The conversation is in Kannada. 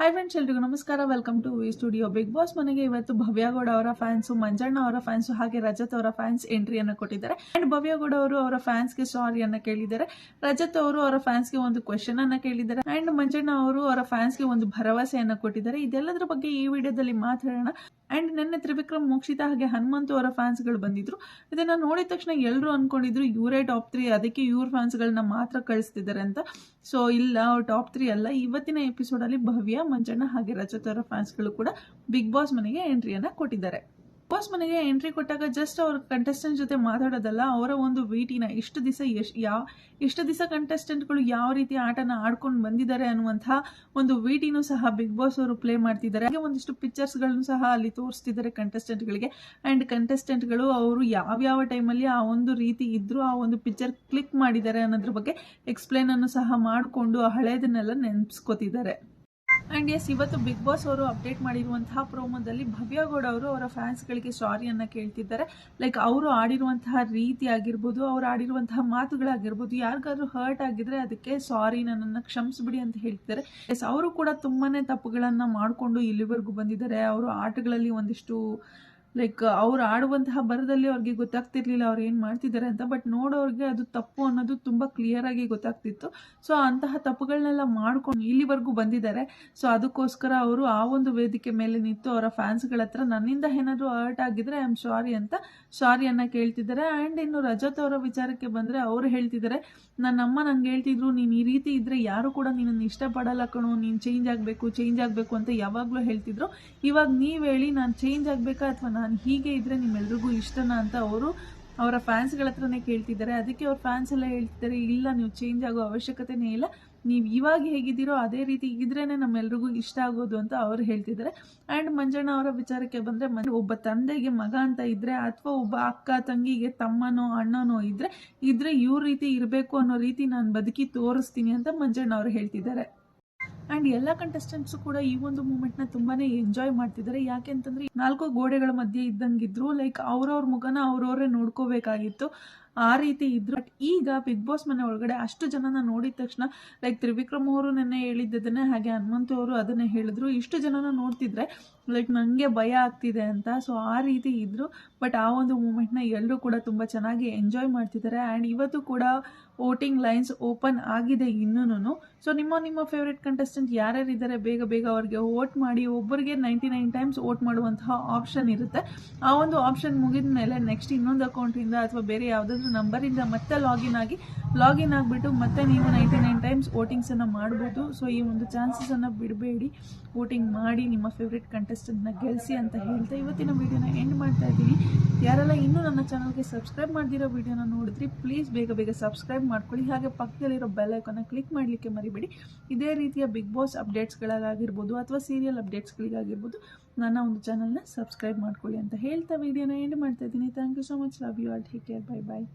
ಹಾಯ್ ಫ್ರೆಂಡ್ಸ್ ಎಲ್ರಿಗೂ ನಮಸ್ಕಾರ. Welcome to V studio Bigg Boss ಮನೆಗೆ ಇವತ್ತು ಭವ್ಯಗೌಡ ಅವರ ಫ್ಯಾನ್ಸು ಮಂಜಣ್ಣ ಅವರ ಫ್ಯಾನ್ಸು ಹಾಗೆ ರಜತ್ ಅವರ ಫ್ಯಾನ್ಸ್ ಎಂಟ್ರಿಯನ್ನು ಕೊಟ್ಟಿದ್ದಾರೆ. ಅಂಡ್ ಭವ್ಯಗೌಡ ಅವರು ಅವರ ಫ್ಯಾನ್ಸ್ಗೆ ಸಾರಿಯನ್ನು ಕೇಳಿದ್ದಾರೆ. ರಜತ್ ಅವರು ಅವರ ಫ್ಯಾನ್ಸ್ಗೆ ಒಂದು ಕ್ವೆಶನ್ ಅನ್ನ ಕೇಳಿದ್ದಾರೆ. ಅಂಡ್ ಮಂಜಣ್ಣ ಅವರು ಅವರ ಫ್ಯಾನ್ಸ್ಗೆ ಒಂದು ಭರವಸೆಯನ್ನು ಕೊಟ್ಟಿದ್ದಾರೆ. ಇದೆಲ್ಲದರ ಬಗ್ಗೆ ಈ ವಿಡಿಯೋದಲ್ಲಿ ಮಾತಾಡೋಣ. ಅಂಡ್ ನಿನ್ನೆ ತ್ರಿವಿಕ್ರಮ್, ಮೋಕ್ಷಿತ ಹಾಗೆ ಹನುಮಂತು ಅವರ ಫ್ಯಾನ್ಸ್ಗಳು ಬಂದಿದ್ರು. ಇದನ್ನ ನೋಡಿದ ತಕ್ಷಣ ಎಲ್ಲರೂ ಅನ್ಕೊಂಡಿದ್ರು, ಇವರೇ ಟಾಪ್ ತ್ರೀ ಅದಕ್ಕೆ ಇವ್ರ ಫ್ಯಾನ್ಸ್ಗಳನ್ನ ಮಾತ್ರ ಕಳಿಸ್ತಿದ್ದಾರೆ ಅಂತ. ಸೊ ಇಲ್ಲ ಟಾಪ್ ತ್ರೀ ಅಲ್ಲ. ಇವತ್ತಿನ ಎಪಿಸೋಡ್ ಅಲ್ಲಿ ಭವ್ಯ, ಮಂಜಣ್ಣ ಹಾಗೆ ರಜತ್ ಅವರ ಫ್ಯಾನ್ಸ್ಗಳು ಕೂಡ ಬಿಗ್ ಬಾಸ್ ಮನೆಗೆ ಎಂಟ್ರಿಯನ್ನ ಕೊಟ್ಟಿದ್ದಾರೆ. ಬಾಸ್ ಮನೆಗೆ ಎಂಟ್ರಿ ಕೊಟ್ಟಾಗ ಜಸ್ಟ್ ಅವ್ರ ಕಂಟೆಸ್ಟೆಂಟ್ ಜೊತೆ ಮಾತಾಡೋದಲ್ಲ, ಅವರ ಒಂದು ವೀಟಿನ ಇಷ್ಟು ದಿವಸ ಎಷ್ಟು ಯಾವ ಇಷ್ಟು ದಿವಸ ಕಂಟೆಸ್ಟೆಂಟ್ಗಳು ಯಾವ ರೀತಿ ಆಟನ ಆಡ್ಕೊಂಡು ಬಂದಿದ್ದಾರೆ ಅನ್ನುವಂತಹ ಒಂದು ವೀಟಿನೂ ಸಹ ಬಿಗ್ ಬಾಸ್ ಅವರು ಪ್ಲೇ ಮಾಡ್ತಿದ್ದಾರೆ. ಹಾಗೆ ಒಂದಿಷ್ಟು ಪಿಕ್ಚರ್ಸ್ಗಳನ್ನು ಸಹ ಅಲ್ಲಿ ತೋರಿಸ್ತಿದ್ದಾರೆ ಕಂಟೆಸ್ಟೆಂಟ್ಗಳಿಗೆ ಆ್ಯಂಡ್ ಕಂಟೆಸ್ಟೆಂಟ್ಗಳು ಅವರು ಯಾವ್ಯಾವ ಟೈಮಲ್ಲಿ ಆ ಒಂದು ರೀತಿ ಇದ್ದರೂ ಆ ಒಂದು ಪಿಕ್ಚರ್ ಕ್ಲಿಕ್ ಮಾಡಿದ್ದಾರೆ ಅನ್ನೋದ್ರ ಬಗ್ಗೆ ಎಕ್ಸ್ಪ್ಲೇನನ್ನು ಸಹ ಮಾಡಿಕೊಂಡು ಆ ಹಳೇದನ್ನೆಲ್ಲ ನೆನ್ಸ್ಕೋತಿದ್ದಾರೆ. ಆ್ಯಂಡ್ ಎಸ್ ಇವತ್ತು ಬಿಗ್ ಬಾಸ್ ಅವರು ಅಪ್ಡೇಟ್ ಮಾಡಿರುವಂತಹ ಪ್ರೋಮೋದಲ್ಲಿ ಭವ್ಯಗೌಡ ಅವರು ಅವರ ಫ್ಯಾನ್ಸ್ಗಳಿಗೆ ಸಾರಿಯನ್ನು ಕೇಳ್ತಿದ್ದಾರೆ. ಲೈಕ್ ಅವರು ಆಡಿರುವಂತಹ ರೀತಿ ಆಗಿರ್ಬೋದು, ಅವರು ಆಡಿರುವಂತಹ ಮಾತುಗಳಾಗಿರ್ಬೋದು, ಯಾರಿಗಾದ್ರೂ ಹರ್ಟ್ ಆಗಿದ್ರೆ ಅದಕ್ಕೆ ಸಾರಿ ನನ್ನನ್ನು ಕ್ಷಮಿಸ್ಬಿಡಿ ಅಂತ ಹೇಳ್ತಿದ್ದಾರೆ. ಎಸ್ ಅವರು ಕೂಡ ತುಂಬಾ ತಪ್ಪುಗಳನ್ನು ಮಾಡಿಕೊಂಡು ಇಲ್ಲಿವರೆಗೂ ಬಂದಿದ್ದಾರೆ. ಅವರು ಆಟಗಳಲ್ಲಿ ಒಂದಿಷ್ಟು ಲೈಕ್ ಅವ್ರು ಆಡುವಂತಹ ಬರದಲ್ಲಿ ಅವ್ರಿಗೆ ಗೊತ್ತಾಗ್ತಿರ್ಲಿಲ್ಲ ಅವ್ರು ಏನು ಮಾಡ್ತಿದ್ದಾರೆ ಅಂತ ಬಟ್ ನೋಡೋರಿಗೆ ಅದು ತಪ್ಪು ಅನ್ನೋದು ತುಂಬ ಕ್ಲಿಯರ್ ಆಗಿ ಗೊತ್ತಾಗ್ತಿತ್ತು. ಸೊ ಅಂತಹ ತಪ್ಪುಗಳನ್ನೆಲ್ಲ ಮಾಡ್ಕೊಂಡು ಇಲ್ಲಿವರೆಗೂ ಬಂದಿದ್ದಾರೆ. ಸೊ ಅದಕ್ಕೋಸ್ಕರ ಅವರು ಆ ಒಂದು ವೇದಿಕೆ ಮೇಲೆ ನಿಂತು ಅವರ ಫ್ಯಾನ್ಸ್ಗಳ ಹತ್ರ ನನ್ನಿಂದ ಏನಾದರೂ ಹರ್ಟ್ ಆಗಿದ್ರೆ ಐ ಆಮ್ ಸಾರಿ ಅಂತ ಸಾರಿಯನ್ನು ಕೇಳ್ತಿದ್ದಾರೆ. ಆ್ಯಂಡ್ ಇನ್ನು ರಜತ್ ಅವರ ವಿಚಾರಕ್ಕೆ ಬಂದರೆ ಅವರು ಹೇಳ್ತಿದ್ದಾರೆ ನನ್ನ ಅಮ್ಮ ನಂಗೆ ಹೇಳ್ತಿದ್ರು, ನೀನು ಈ ರೀತಿ ಇದ್ದರೆ ಯಾರು ಕೂಡ ನಿನ್ನನ್ನು ಇಷ್ಟಪಡಲ್ಲ ಕಣು, ನೀನು ಚೇಂಜ್ ಆಗಬೇಕು ಚೇಂಜ್ ಆಗಬೇಕು ಅಂತ ಯಾವಾಗಲೂ ಹೇಳ್ತಿದ್ರು. ಇವಾಗ ನೀವು ಹೇಳಿ ನಾನು ಚೇಂಜ್ ಆಗಬೇಕಾ ಅಥವಾ ಹೀಗೆ ಇದ್ದರೆ ನಿಮ್ಮೆಲ್ರಿಗೂ ಇಷ್ಟನಾ ಅಂತ ಅವರು ಅವರ ಫ್ಯಾನ್ಸ್ಗಳ ಹತ್ರನೇ ಕೇಳ್ತಿದ್ದಾರೆ. ಅದಕ್ಕೆ ಅವ್ರ ಫ್ಯಾನ್ಸ್ ಎಲ್ಲ ಹೇಳ್ತಿದ್ದಾರೆ, ಇಲ್ಲ ನೀವು ಚೇಂಜ್ ಆಗೋ ಅವಶ್ಯಕತೆನೇ ಇಲ್ಲ, ನೀವು ಇವಾಗ ಹೇಗಿದ್ದೀರೋ ಅದೇ ರೀತಿ ಇದ್ರೇ ನಮ್ಮೆಲ್ರಿಗೂ ಇಷ್ಟ ಆಗೋದು ಅಂತ ಅವ್ರು ಹೇಳ್ತಿದ್ದಾರೆ. ಆ್ಯಂಡ್ ಮಂಜಣ್ಣ ಅವರ ವಿಚಾರಕ್ಕೆ ಬಂದರೆ ಒಬ್ಬ ತಂದೆಗೆ ಮಗ ಅಂತ ಇದ್ದರೆ ಅಥವಾ ಒಬ್ಬ ಅಕ್ಕ ತಂಗಿಗೆ ತಮ್ಮನೋ ಅಣ್ಣನೋ ಇದ್ದರೆ ಇದ್ರೆ ಇವ್ರ ರೀತಿ ಇರಬೇಕು ಅನ್ನೋ ರೀತಿ ನಾನು ಬದುಕಿ ತೋರಿಸ್ತೀನಿ ಅಂತ ಮಂಜಣ್ಣ ಅವರು ಹೇಳ್ತಿದ್ದಾರೆ. ಆ್ಯಂಡ್ ಎಲ್ಲ ಕಂಟೆಸ್ಟೆಂಟ್ಸು ಕೂಡ ಈ ಒಂದು ಮೂಮೆಂಟ್ನ ತುಂಬಾನೇ ಎಂಜಾಯ್ ಮಾಡ್ತಿದ್ದಾರೆ. ಯಾಕೆ ಅಂತಂದರೆ ನಾಲ್ಕು ಗೋಡೆಗಳ ಮಧ್ಯೆ ಇದ್ದಂಗಿದ್ರು ಲೈಕ್ ಅವ್ರವ್ರ ಮುಖನ ಅವ್ರವ್ರೇ ನೋಡ್ಕೋಬೇಕಾಗಿತ್ತು. ಆ ರೀತಿ ಇದ್ರು. ಬಟ್ ಈಗ ಬಿಗ್ ಬಾಸ್ ಮನೆ ಒಳಗಡೆ ಅಷ್ಟು ಜನನ ನೋಡಿದ ತಕ್ಷಣ ಲೈಕ್ ತ್ರಿವಿಕ್ರಮ್ ಅವರು ನೆನ್ನೆ ಹೇಳಿದ್ದನ್ನೇ ಹಾಗೆ ಹನುಮಂತು ಅವರು ಅದನ್ನೇ ಹೇಳಿದ್ರು. ಇಷ್ಟು ಜನನ ನೋಡ್ತಿದ್ರೆ ಲೈಕ್ ನನಗೆ ಭಯ ಆಗ್ತಿದೆ ಅಂತ. ಸೊ ಆ ರೀತಿ ಇದ್ರು. ಬಟ್ ಆ ಒಂದು ಮೂಮೆಂಟ್ನ ಎಲ್ಲರೂ ಕೂಡ ತುಂಬ ಚೆನ್ನಾಗಿ ಎಂಜಾಯ್ ಮಾಡ್ತಿದ್ದಾರೆ. ಆ್ಯಂಡ್ ಇವತ್ತು ಕೂಡ ವೋಟಿಂಗ್ ಲೈನ್ಸ್ ಓಪನ್ ಆಗಿದೆ ಇನ್ನೂ ಸೊ ನಿಮ್ಮ ನಿಮ್ಮ ಫೇವ್ರೆಟ್ ಕಂಟೆಸ್ಟೆಂಟ್ ಯಾರ್ಯಾರು ಇದ್ದಾರೆ? ಬೇಗ ಬೇಗ ಅವ್ರಿಗೆ ವೋಟ್ ಮಾಡಿ. ಒಬ್ಬರಿಗೆ ನೈಂಟಿ ನೈನ್ ಟೈಮ್ಸ್ ವೋಟ್ ಮಾಡುವಂತಹ ಆಪ್ಷನ್ ಇರುತ್ತೆ. ಆ ಒಂದು ಆಪ್ಷನ್ ಮುಗಿದ ಮೇಲೆ ನೆಕ್ಸ್ಟ್ ಇನ್ನೊಂದು ಅಕೌಂಟಿಂದ ಅಥವಾ ಬೇರೆ ಯಾವುದಾದ್ರೂ ನಂಬರಿಂದ ಮತ್ತೆ ಲಾಗಿನ್ ಆಗಿ ಲಾಗಿನ್ ಆಗಿಬಿಟ್ಟು ಮತ್ತೆ ನೀವು ನೈಂಟಿ ನೈನ್ ಟೈಮ್ಸ್ ವೋಟಿಂಗ್ಸನ್ನು ಮಾಡ್ಬೋದು. ಸೊ ಈ ಒಂದು ಚಾನ್ಸಸನ್ನು ಬಿಡಬೇಡಿ. ವೋಟಿಂಗ್ ಮಾಡಿ ನಿಮ್ಮ ಫೇವ್ರೆಟ್ ಕಂಟೆಸ್ಟೆಂಟ್ನ ಗೆಲ್ಸಿ ಅಂತ ಹೇಳ್ತಾ ಇವತ್ತಿನ ವೀಡಿಯೋನ ಎಂಡ್ ಮಾಡ್ತಾ ಇದ್ದೀನಿ. ಯಾರೆಲ್ಲ ಇನ್ನೂ ನನ್ನ ಚಾನಲ್ಗೆ ಸಬ್ಸ್ಕ್ರೈಬ್ ಮಾಡಿದಿರೋ ವೀಡಿಯೋನ ನೋಡಿದ್ರಿ ಪ್ಲೀಸ್ ಬೇಗ ಬೇಗ ಸಬ್ಸ್ಕ್ರೈಬ್ ಮಾಡ್ಕೊಳ್ಳಿ. ಹಾಗೆ ಪಕ್ಕದಲ್ಲಿರೋ ಬೆಲ್ಲೈಕನ್ನ ಕ್ಲಿಕ್ ಮಾಡಲಿಕ್ಕೆ ಮರಿಬೇಡಿ. ಇದೇ ರೀತಿಯ ಬಿಗ್ ಬಾಸ್ ಅಪ್ಡೇಟ್ಸ್ಗಳಾಗಿರ್ಬೋದು ಅಥವಾ ಸೀರಿಯಲ್ ಅಪ್ಡೇಟ್ಸ್ಗಳಿಗಾಗಿರ್ಬೋದು ನನ್ನ ಒಂದು ಚಾನಲ್ನ ಸಬ್ಸ್ಕ್ರೈಬ್ ಮಾಡ್ಕೊಳ್ಳಿ ಅಂತ ಹೇಳ್ತಾ ವಿಡಿಯೋನ ಎಂಡ್ ಮಾಡ್ತಾ ಇದ್ದೀನಿ. Thank you so much love you all take care bye bye